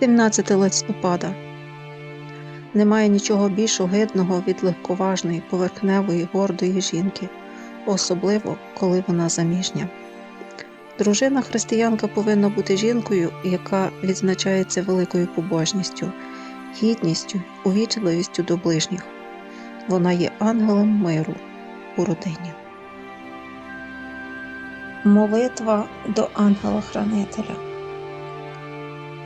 17 листопада. Немає нічого більш огидного від легковажної, поверхневої, гордої жінки, особливо коли вона заміжня. Дружина християнка повинна бути жінкою, яка відзначається великою побожністю, гідністю, увічливістю до ближніх. Вона є ангелом миру у родині. Молитва до ангела-хранителя.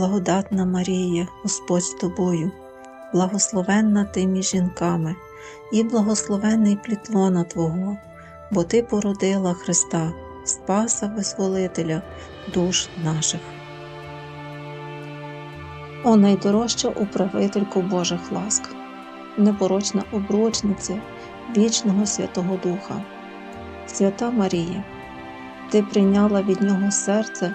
благодатна Марія, Господь з тобою, благословенна ти між жінками, і благословенний плід лона Твого, бо Ти породила Христа, Спаса Визволителя душ наших. О найдорожча управителько Божих ласк, непорочна обручниця вічного Святого Духа, Свята Марія, Ти прийняла від Нього серце